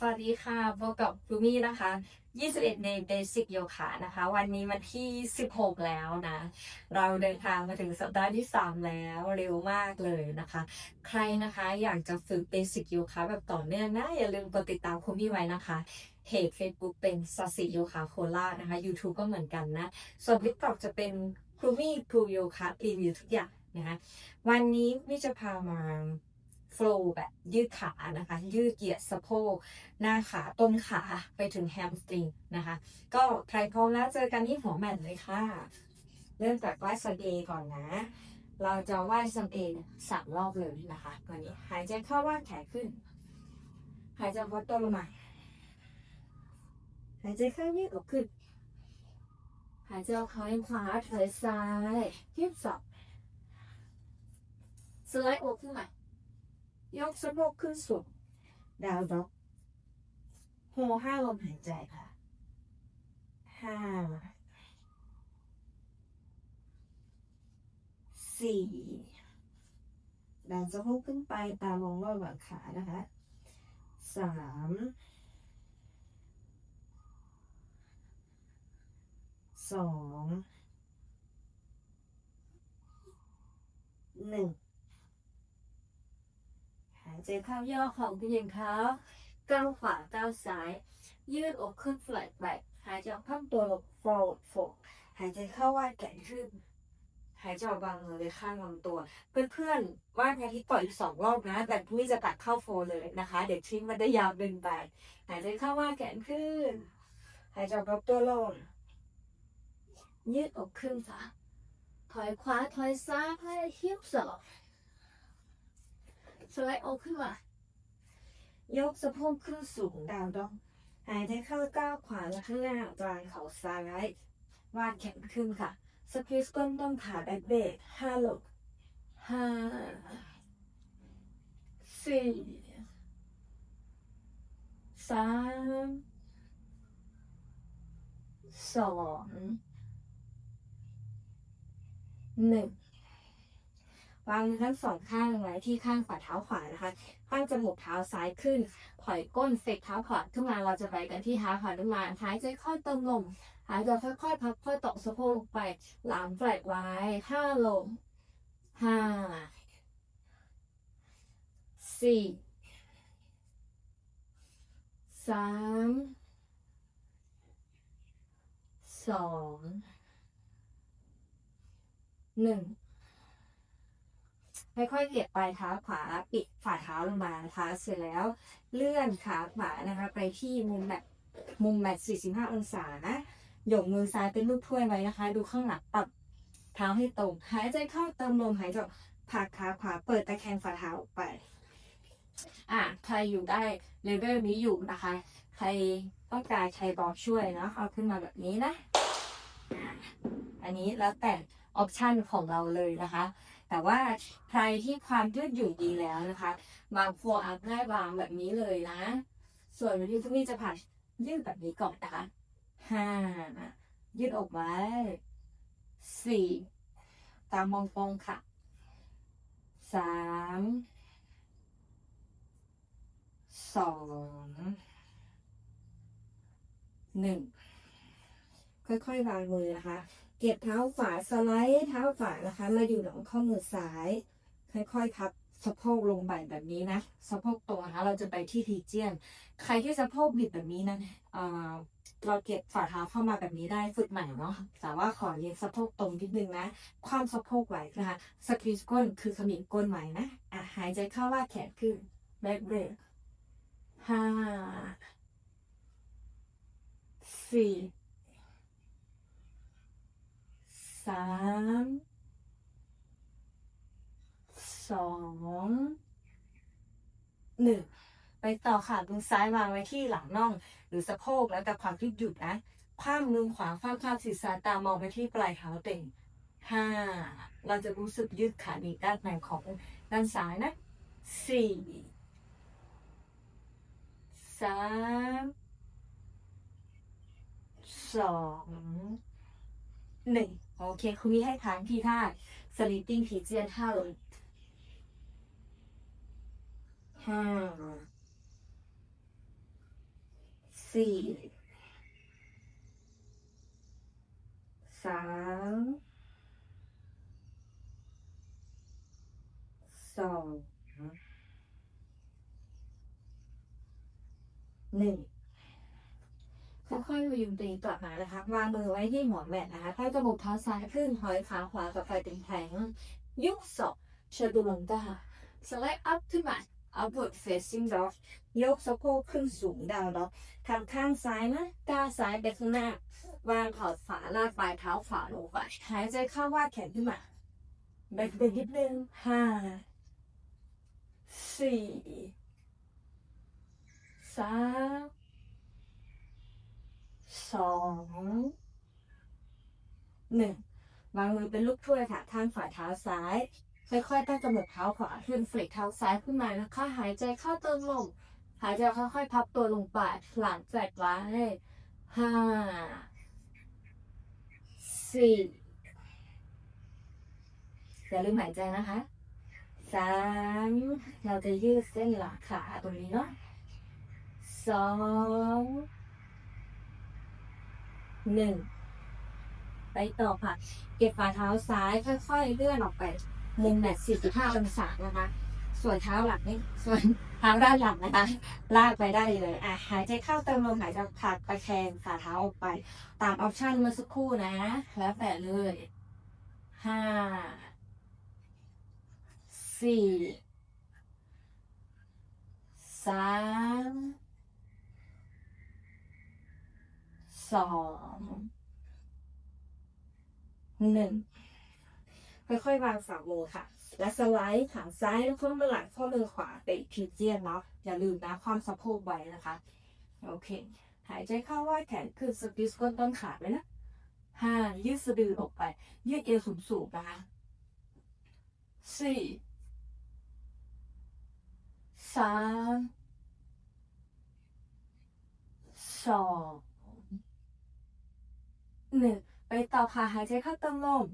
สวัสดีค่ะพบกับฟูมี่นะคะ 21 ใน Basic Yoga นะคะ วันนี้วันที่ 16 แล้วนะ เราเดินทางมาถึงสัปดาห์ที่ 3 แล้วเร็วมากเลยนะคะ ใครนะคะอยากจะฝึก Basic Yoga แบบต่อเนื่องนะ อย่าลืมกดติดตามคูมี่ไว้นะคะเพจ Facebook เป็นสสิโยคะโคราชนะคะ YouTube ก็เหมือนกันนะ ส่วน TikTok จะเป็นครูมี่ทูโยคะรีวิวทุกอย่างนะคะวันนี้มิจะพามา โฟล์แบบยืดขานะคะ ยืดเหยียดสะโพกหน้าขาต้นขาไปถึงแฮมสตริงนะคะ ก็ใครพร้อมแล้วเจอกันที่หัวแมทเลยค่ะ เริ่มจากไหว้สันเอก่อนนะ เราจะไหว้สันเอสามรอบเลยนะคะวันนี้หายใจเข้าว่าแขนขึ้น หายใจวัดตัวลงมา หายใจเข้ายืดออกขึ้น หายใจออกขวาถอยซ้ายยืดศอกสไลด์อกขึ้นมา ยกสะโพกขึ้นสูงดาวด็อกโฮห้าลมหายใจค่ะห้าสี่ดันสะโพกขึ้นไปตามองรอบหลังขานะคะสามสองหนึ่ง หายใจเข้าย่อของเพียงเท้าก้าวขวาก้าวซ้าย ยืดอกขึ้น flat back หายใจออกข้างตัวลง forward f o l หายใจเข้าวาดแขนขึ้นหายใจออกบางเลยข้างลำตัว เพื่อนๆวาดแพทิต่อยอีกสองรอบนะ แต่พรุ่งนี้จะตัดเข้าโฟเลยนะคะ เดี๋ยวทิ้งมันได้ยาวเกินไปหายใจเข้าวาดแขนขึ้น หายใจออกรับตัวลงยืดอกขึ้นค่ะถอยขวาถอยซ้ายให้ฮิ้วศอก สไลด์อกขึ้นมายกสะโพกขึ้นสูงดาวดอง หายใจเข้าก้าวขวาและข้างหน้ากลางเข่าซ้าย วาดแขนขึ้นค่ะ สควิสก้นต้นขาแบ็คเบรกห้าลงห้าสี่สามสองหนึ่ง วางทั้งสองข้างไว้ที่ข้างฝ่าเท้าขวานะคะข้างจมูกเท้าซ้ายขึ้นถอยก้นเฟกเท้าขวาขึ้นมาเราจะไปกันที่เท้าขวาขึ้นมาหายใจค่อยเติมลมหายใจค่อยๆพับค่อยตกสะโพกลงไป หลังแฟลกไว้ห้าลมห้าสี่สามสองหนึ่ง ค่อยๆเหยียดปลายเท้าขวาปิดฝ่าเท้าลงมานะคะ เสร็จแล้วเลื่อนขาขวานะคะ ไปที่มุมแบบมุมแบบ45 องศานะหยกมือซ้ายเป็นรูปถ้วยไว้นะคะ ดูข้างหลังปรับเท้าให้ตรง หายใจเข้าเติมลมหายใจผักขาขวาเปิดตะแคงฝ่าเท้าออกไป อะใครอยู่ได้เลเวลนี้อยู่นะคะ ใครต้องการใครบอกช่วยเนาะเอาขึ้นมาแบบนี้นะอะอันนี้แล้วแต่ออปชันของเราเลยนะคะ แต่ว่าใครที่ความยืดหยุ่นดีแล้วนะคะวางโฟอัพได้วางแบบนี้เลยนะ ส่วนวันที่ทุกนี่จะผ่ายืดแบบนี้ก่อนนะคะห้ายืดออกไว้สี่ตามมองตรงค่ะสามสองหนึ่งค่อยๆวางมือนะคะ เก็บเท้าขวาสไลด์เท้าขวานะคะ มาอยู่หลังข้อมือซ้าย ค่อยๆพับสะโพกลงไปแบบนี้นะสะโพกตรงนะคะเราจะไปที่ทีเจียน ใครที่สะโพกบิดแบบนี้นะเอ่อเราเก็บฝ่าเท้าเข้ามาแบบนี้ได้ฝึกใหม่เนาะแต่ว่าขอเย็นสะโพกตรงนิดนึงนะ ความสะโพกไว้นะคะสควีสก้นคือขมิบก้นไว้นะอะหายใจเข้าว่าแขนขึ้นแบ็คเบรกห้าสี่ สามสองหนึ่งไปต่อค่ะมือซ้ายวางไว้ที่หลังน่อง หรือสะโพกแล้วแต่ความยืดหยุ่นะคว้ามือขวาคว้าข้างศีรษะตามองไปที่ปลายเท้าเต่งห้าเราจะรู้สึกยืดขาดีด้านในของด้านซ้ายนะสี่สามสอง หนึ่งโอเคคุณพี่ให้ทางที่ท่า sleeping pigeon ท่าลยห้าสี่สามสองหนึ่ง ค่อยๆพยุงตัวเองกลับมานะคะวางมือไว้ที่หัวแมทนะคะถ้าจมูกเท้าซ้ายขึ้นถอยขาขวากับไปเป็นแผงยุบศอกเชิดลงตา select up to mat upward facing dog ยกสะโพกขึ้นสูงดาวด็อกทางข้างซ้ายนะก้าวซ้ายไปข้างหน้า วางขอดฝาลากปลายเท้าขวาลงไปหายใจเข้าวาดแขนขึ้นมาแบกเบนนิดนึงห้าสี่สามสอง หนึ่งวางมือเป็นลูกถ้วยค่ะทางฝ่าเท้าซ้าย ค่อยๆตั้งจมูกเท้าขวาขึ้นฟลิกเท้าซ้ายขึ้นมานะคะ หายใจเข้าเติมลมหายใจค่อยๆพับตัวลงไปหลังแจกไว้ห้าสี่อย่าลืมหายใจนะคะสามเราจะยืดเส้นหลังขาตรงนี้เนาะสองหนึ่ง ไปต่อค่ะ เก็บฝ่าเท้าซ้ายค่อย ๆ เลื่อนออกไป มุมแบบ45องศานะคะ ส่วนเท้าหลังนี่ส่วนเท้าด้านหลังนะคะ ลากไปได้เลยอะหายใจเข้าเติมลมหายใจผลักตะแคงฝ่าเท้าออกไป ตามออปชั่นเมื่อสักครู่นะ แล้วแต่เลยห้าสี่สามสอง หนึ่งค่อยๆวางฝ่ามือค่ะ และสไลด์ขาซ้ายแล้วข้อมือหลังข้อมือขวาเตะพีเจียนเนาะอย่าลืมนะความสะโพกไว้นะคะ โอเค หายใจเข้าว่าแขนขึ้นสกิสก้นต้นขาไว้นะห้ายืดสะดือออกไป ยืดเอวสูงๆนะคะสี่สามสองหนึ่ง ไปต่อค่ะหายใจเข้าติมลม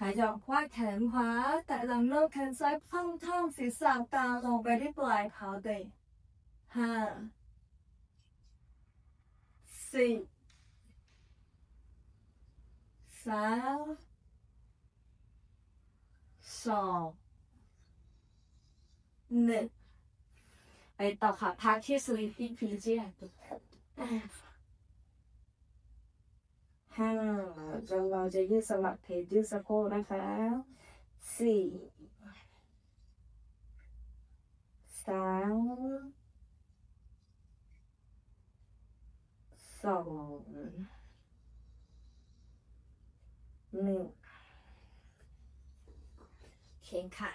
หายใจออกวาแขนขวา แต่หลังโน้กแขนซ้ายพังท่องศีรษะตามลงไปที่ปลายเท้าเตะห้าสี่สามสองหนึ่งไปต่อค่ะพักที่ sleeping pigeon ห้าจนเราจะยืดสลับเพจยืดสะโพกนะคะสี่สามสองหนึ่งเข่งขา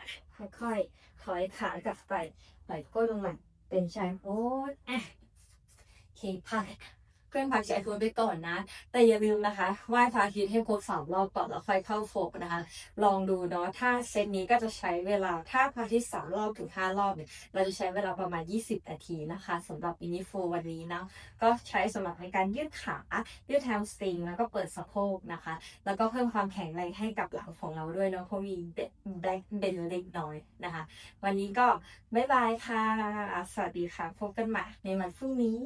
ค่อยๆถอยขากลับไปปล่อยก้นลงมาเป็นชายโพสอะเข่งพัก เครื่องพักใช้โฟนไปก่อนนะ แต่อย่าลืมนะคะไหว้พระอาทิตย์ให้ครบสามรอบก่อนแล้วค่อยเข้าโฟกนะคะ ลองดูเนาะถ้าเซตนี้ก็จะใช้เวลาถ้าพระอาทิตย์สามรอบถึงห้ารอบเนี่ยเราจะใช้เวลาประมาณ 20 นาทีนะคะสำหรับมินิโฟวันนี้เนาะก็ใช้สำหรับในการยืดขายืดแฮมสตริงแล้วก็เปิดสะโพกนะคะ แล้วก็เพิ่มความแข็งแรงให้กับหลังของเราด้วยเนาะเพราะมีแบล็กเบนเล็กน้อยนะคะ วันนี้ก็บ๊ายบายค่ะ สวัสดีค่ะ พบกันใหม่ในวันพรุ่งนี้